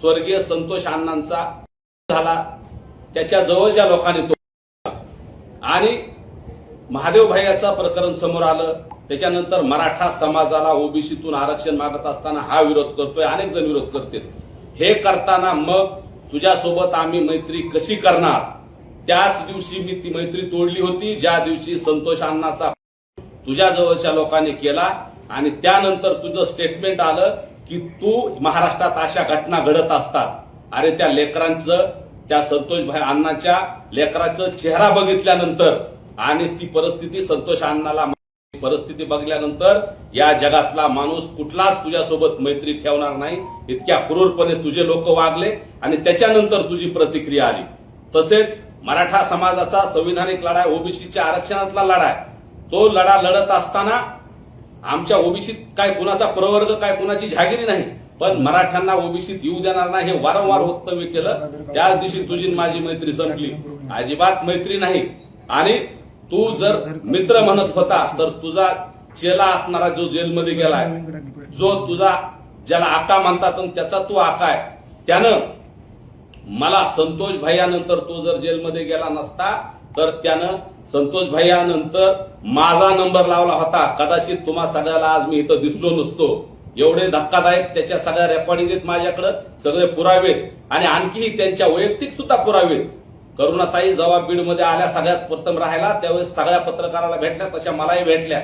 स्वर्गीय संतोष अण्णांचा झाला. त्याच्या जवळच्या लोकांनी तो आणि महादेव भाईयाचं प्रकरण समोर आलं. त्याच्यानंतर मराठा समाजाला ओबीसीतून आरक्षण मागत असताना हा विरोध करतोय अनेक जण विरोध करतील. हे करताना मग तुझ्यासोबत आम्ही मैत्री कशी करणार? त्याच दिवशी मी ती मैत्री तोडली होती ज्या दिवशी संतोष अण्णाचा तुझ्या जवळच्या लोकांनी केला आणि त्यानंतर तुझं स्टेटमेंट आलं की तू महाराष्ट्रात अशा घटना घडत असतात. अरे त्या लेकरांचं त्या संतोष भाई अण्णाच्या लेकराचं चेहरा बघितल्यानंतर आणि ती परिस्थिती संतोष अण्णाला परिस्थिती बघल्यानंतर या जगातला माणूस कुठलाच तुझ्यासोबत मैत्री ठेवणार नाही. इतक्या क्रूरपणे तुझे लोक वागले आणि त्याच्यानंतर तुझी प्रतिक्रिया आली. तसेच मराठा समाजाचा संविधानिक लढा ओबीसीच्या आरक्षणातला लढा आहे तो लढा लढत असताना आमच्या ओबीसीत काय कुणाचा प्रवर्ग काय कुणाची जहागिरी नाही. पण मराठ्यांना ओबीसीत येऊ देणार नाही हे वारंवार वक्तव्य केलं. त्याच दिवशी तुझी माझी मैत्री संपली. अजिबात मैत्री नाही. आणि तू जर मित्र म्हणत होता तर तुझा चेला असणारा जो जेलमध्ये गेलाय जो तुझा ज्याला आका म्हणतात आणि त्याचा तो आका आहे त्यानं मला संतोष भैयानंतर तो जर जेलमध्ये गेला नसता तर त्यानं संतोष भैयानंतर माझा नंबर लावला होता. कदाचित तुम्हा सगळ्याला आज मी इथं दिसलो नसतो. एवढे धक्कादायक त्याच्या सगळ्या रेकॉर्डिंग आहेत माझ्याकडे सगळे पुरावे आणि आणखीही त्यांच्या वैयक्तिक सुद्धा पुरावे करुणाताई जेव्हा बीडमध्ये आल्या सगळ्यात प्रथम राहायला त्यावेळेस सगळ्या पत्रकाराला भेटल्या तशा मलाही भेटल्या.